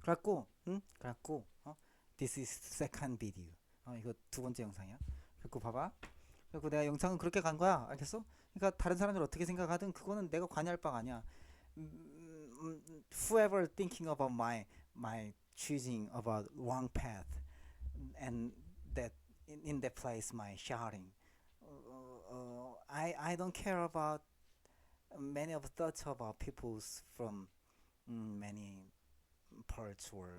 그래갖고 응? 그래갖고 어? This is second video. 어 이거 두 번째 영상이야. 그래갖고 봐봐. 그래갖고 내가 영상은 그렇게 간 거야. 알겠어? 그러니까 다른 사람들 어떻게 생각하든 그거는 내가 관여할 바가 아니야. 음, 음, whoever thinking about my my choosing about wrong path and that in, in that place my shouting. Uh, uh, I I don't care about many of thoughts about people's from mm, many parts or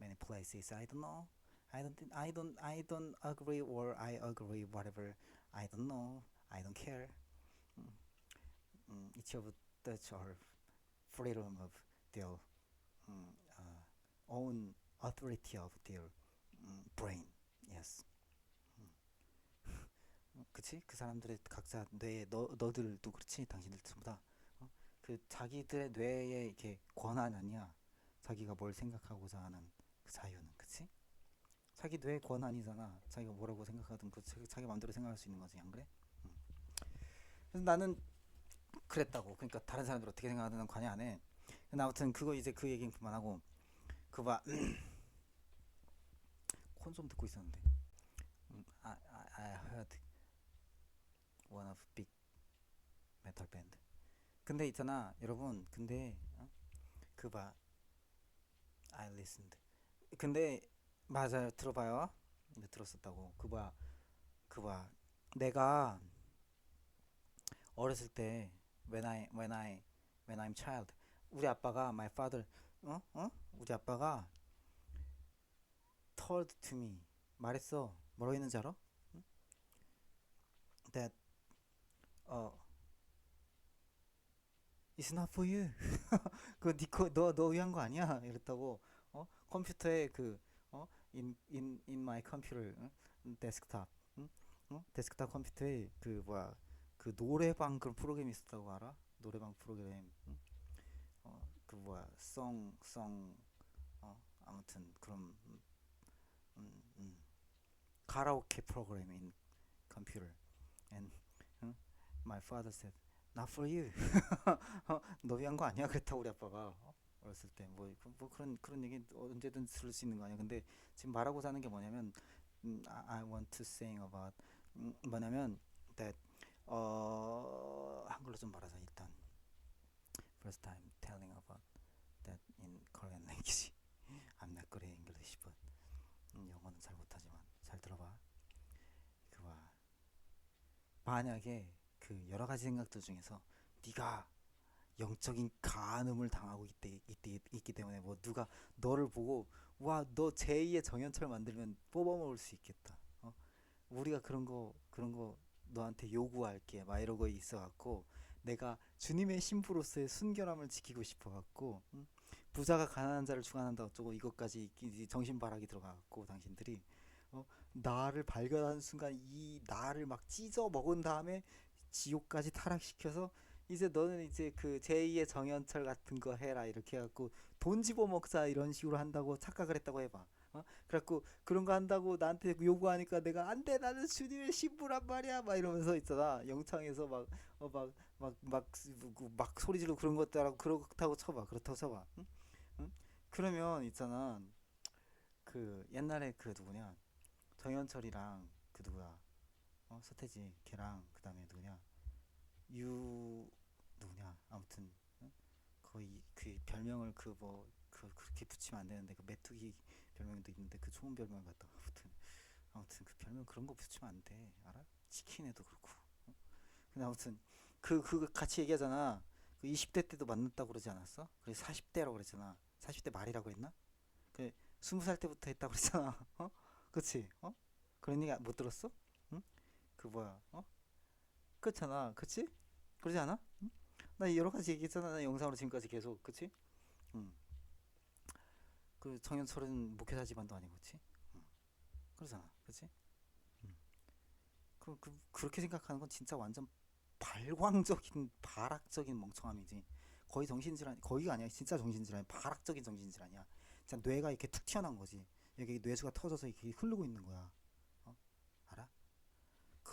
many places. I don't know. I don't I don't I don't agree or I agree whatever. I don't know. I don't care. Mm. Mm, each of thoughts are freedom of their mm, uh, own authority of their mm, brain. Yes. 음, 그치? 그 사람들의 각자 뇌 너 너들도 그렇지 당신들 전부 다. 어? 그 자기들의 뇌의 이렇게 권한 아니야. 자기가 뭘 생각하고자 하는 그 자유는 그치? 자기 뇌 권한이잖아. 자기가 뭐라고 생각하든 그 자기, 마음대로 생각할 수 있는 거지 안 그래? 응. 그래서 나는 그랬다고. 그러니까 다른 사람들 어떻게 생각하든 난 관여 안 해. 근데 아무튼 그거 이제 그 얘기는 그만하고 그봐 콘좀 듣고 있었는데. 음, I, I, I heard one of big metal band. 근데 있잖아 여러분 근데 어? 그봐 I listened. 근데 맞아요 들어봐요. 근데 들었었다고 그봐 그봐 내가 어렸을 때 when I when I when I'm child 우리 아빠가 my father 어? 어? 우리 아빠가 told to me 말했어 뭐라고 했는지 알아? 응? that 어 It's not for you. 그거 니거 너너 위한 거 아니야? 이랬다고. 어? 컴퓨터에 그 어? in in in my computer 응? 데스크탑. 응? 어? 데스크탑 컴퓨터에 그 뭐야? 그 노래방 그런 프로그램이 있었다고 알아? 노래방 프로그램. 응? 어, 그 뭐야? 송, 송, 어, 아무튼 그런 음, 음, 음. 가라오케 프로그램인 컴퓨터. And 응? my father said, not for you. 어, 너 위한 거 아니야? 그랬다 우리 아빠가 어? 어렸을 때뭐 뭐 그런 그런 얘기 언제든 들을 수 있는 거 아니야? 근데 지금 말하고 사는 게 뭐냐면 음, I, want to say about 음, 뭐냐면 that 어 한글로 좀 말하자 일단 first time telling about that in Korean language. I'm not good at English, but 음, 영어는 잘 못하지만 잘 들어봐. 그와 만약에 그 여러 가지 생각들 중에서 네가 영적인 간음을 당하고 있대, 있대, 있기 때문에 뭐 누가 너를 보고 와 너 제2의 정현철 만들면 뽑아먹을 수 있겠다. 어? 우리가 그런 거 그런 거 너한테 요구할게 막 이러고 있어갖고 내가 주님의 신부로서의 순결함을 지키고 싶어갖고 응? 부자가 가난한 자를 주관한다 어쩌고 이것까지 이- 정신 바락이 들어가갖고 당신들이 어? 나를 발견하는 순간 이 나를 막 찢어 먹은 다음에 지옥까지 타락시켜서 이제 너는 이제 그 제2의 정현철 같은 거 해라 이렇게 해갖고 돈 집어먹자 이런 식으로 한다고 착각을 했다고 해봐. 어? 그래갖고 그런 거 한다고 나한테 요구하니까 내가 안 돼 나는 주님의 신부란 말이야 막 이러면서 있잖아 영창에서 막 어 막 막 막막 소리 지르고 그런 것들 하고 그렇다고 쳐봐 그렇다고 쳐봐 응? 응? 그러면 있잖아 그 옛날에 그 누구냐 정현철이랑 그 누구야 어 서태지 걔랑 그 다음에 누구냐 유 누구냐 아무튼 응? 거의 그 별명을 그 뭐 그 그렇게 붙이면 안 되는데 그 메뚜기 별명도 있는데 그 좋은 별명 같다 아무튼 아무튼 그 별명 그런 거 붙이면 안 돼 알아? 치킨에도 그렇고 어? 근데 아무튼 그 그 같이 얘기하잖아 그 20대 때도 만났다고 그러지 않았어? 그래서 40대라고 그랬잖아 40대 말이라고 했나? 그 20살 때부터 했다고 그랬잖아 어? 그치? 어? 그런 얘기 못 들었어? 응? 그 뭐야 어? 그렇잖아 그치? 그러지 않아? 응? 나 여러 가지 얘기했잖아 나 영상으로 지금까지 계속 그치? 응. 그 정현철은 목회자 집안도 아니고 그치? 응. 그러잖아 그치? 응. 그, 그, 그렇게 생각하는 건 진짜 완전 발광적인 발악적인 멍청함이지 거의 정신질환 거의가 아니야 진짜 정신질환 발악적인 정신질환이야 진짜 뇌가 이렇게 툭 튀어나온 거지 여기 뇌수가 터져서 이렇게 흐르고 있는 거야?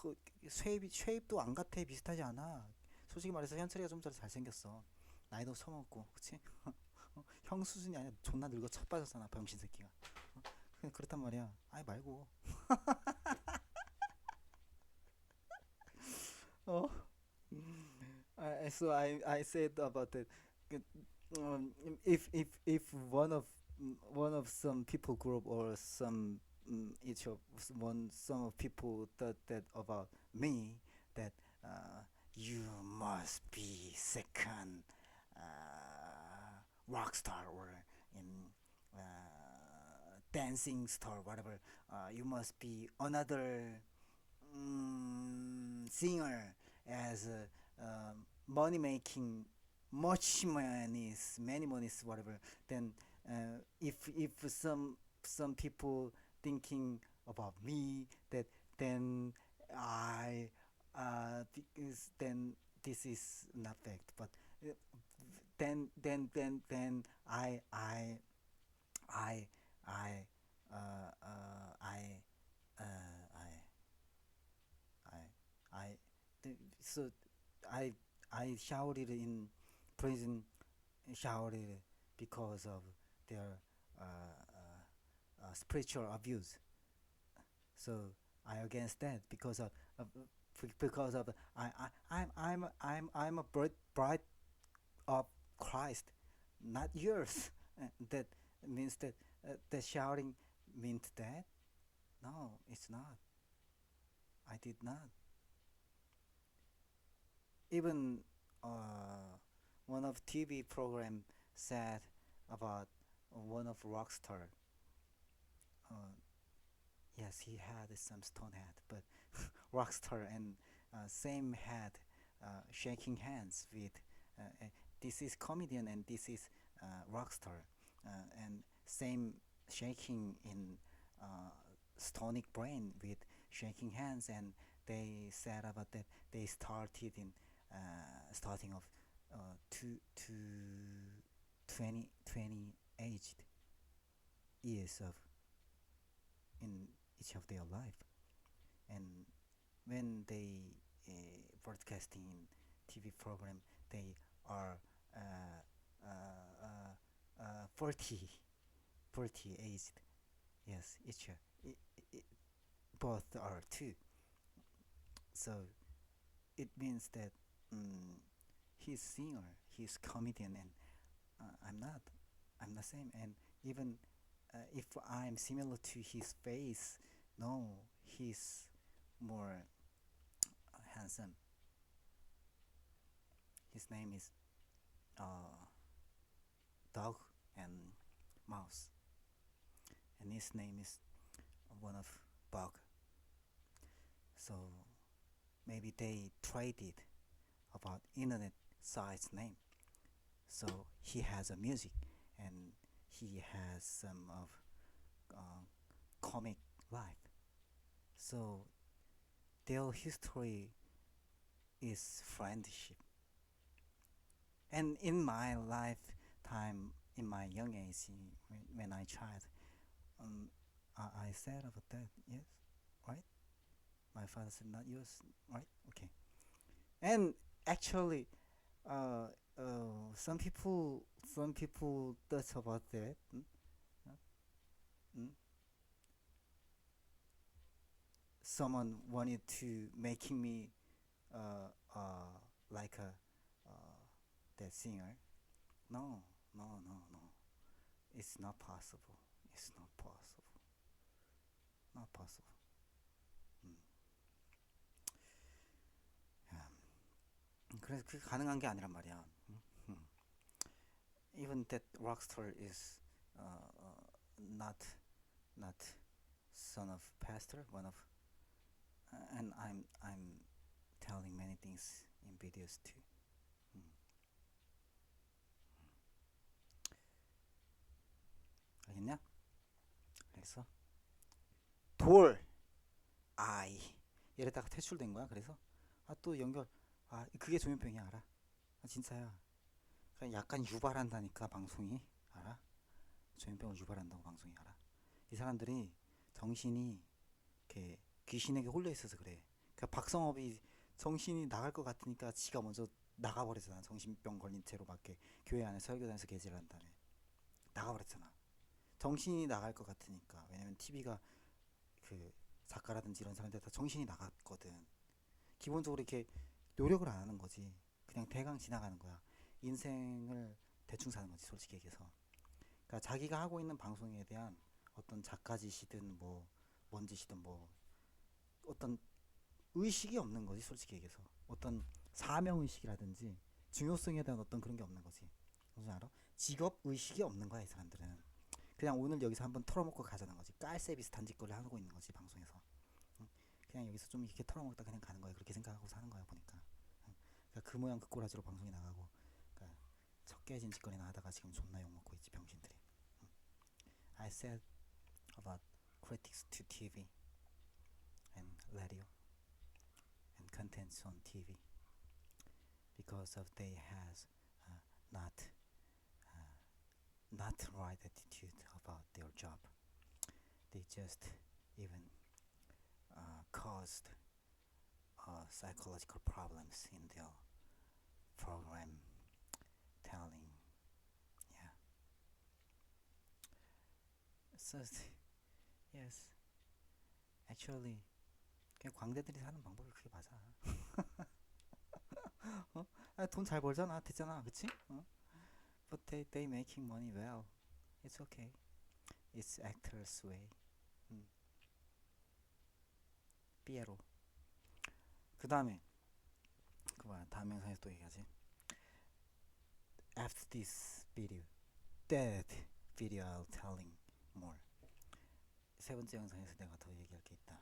그 쉐입이 쉐입도 안 같아 비슷하지 않아 솔직히 말해서 현철이가 좀 더 잘생겼어 나이도 처먹었고 그치? 어? 어? 형 수준이 아니라 존나 늙어 첫 빠졌잖아 병신 새끼가 어? 그냥 그렇단 말이야 아이 말고 어 I, so I I said about that 그, um, if if if one of one of some people group or some um, each of one some of people thought that about me that uh, you must be second uh, rock star or in uh, dancing star whatever. Uh, you must be another mm, singer as uh, um, money making much money many monies whatever. Then uh, if if some some people thinking about me that then I uh, is, then this is not fact. But uh, then then then then I I I I uh, uh, I uh, I I I so I I shouted in prison shouted because of their uh, uh, spiritual abuse. So I against that because of, of because of I, I I'm I'm I'm I'm a bride bride of Christ not yours. That means that uh, the shouting meant that? No it's not. I did not. Even uh, one of TV program said about one of rock star uh, yes he had some stone head but rock star and uh, same head uh, shaking hands with uh, this is comedian and this is uh, rock star uh, and same shaking in stonic brain with shaking hands and they said about that they started in starting of two to 20, 20 aged years of in each of their life. And when they uh, broadcasting in TV program they are uh, uh, uh, uh, 40 40 aged yes each uh, both are two. So it means that mm, he's singer he's comedian and uh, i'm not i'm the same. And even uh, if i'm similar to his face no he's more handsome. His name is uh, dog and mouse. And his name is one of bug. So maybe they traded about internet sites name. So he has a music and he has some of uh, comic life. So their history is friendship. And in my lifetime in my young age when, when i tried um, I, I said about that yes right? My father said not yours right? Okay. And actually uh, uh, some people some people thought about that mm? Uh, mm? someone wanted to making me uh, uh, like a uh, that singer no no no no it's not possible it's not possible not possible 음. 야, 그래서 그게 가능한 게 아니란 말이야 음, 음. Even that rockstar is uh, uh, not not son of pastor one of uh, and I'm I'm telling many things in videos too 음. 알겠냐? 그래서 돌 아이 이랬다가 퇴출된 거야 그래서 아 또 연결 아 그게 조현병이야 알아 아 진짜야 약간 유발한다니까 방송이 알아 조현병을 유발한다고 방송이 알아 이 사람들이 정신이 이렇게 귀신에게 홀려 있어서 그래 그 박성업이 정신이 나갈 것 같으니까 지가 먼저 나가버리잖아 정신병 걸린 채로 밖에 교회 안에 설교단에서 개질을 한다며 나가버렸잖아. 정신이 나갈 것 같으니까. 왜냐면 TV가 그 작가라든지 이런 사람들 다 정신이 나갔거든. 기본적으로 이렇게 노력을 안 하는 거지. 그냥 대강 지나가는 거야. 인생을 대충 사는 거지, 솔직히 얘기해서. 그러니까 자기가 하고 있는 방송에 대한 어떤 작가짓이든 뭐 뭔 짓이든 뭐 어떤 의식이 없는 거지, 솔직히 얘기해서. 어떤 사명 의식이라든지 중요성에 대한 어떤 그런 게 없는 거지. 무슨 알아? 직업 의식이 없는 거야, 이 사람들은. 그냥 오늘 여기서 한번 털어먹고 가자는 거지. 깔새 비슷한 짓거리를 하고 있는 거지, 방송에서. 응? 그냥 여기서 좀 이렇게 털어먹다 그냥 가는 거야. 그렇게 생각하고 사는 거야, 보니까. 응? 그러니까 그 모양 그 꼬라지로 방송이 나가고. 그러니까 첫 깨진 짓거리나 하다가 지금 존나 욕먹고 있지, 병신들이. 응? I said about critics to TV and radio and contents on TV because of they has uh, not uh, not right attitude about their job. They just even uh, caused uh, psychological problems in their program Telling. Yeah. So yes, actually, 그냥 광대들이 사는 방법이 그게 맞아. 어? 아, 돈잘 벌잖아, 됐잖아, 그치? 어? But they they making money well. It's okay. It's actors way. 음. 삐에로. 그 다음에 그 뭐야 다음 영상에서 또 얘기하지. After this video, that video I'll telling more. 세 번째 영상에서 내가 더 얘기할 게 있다.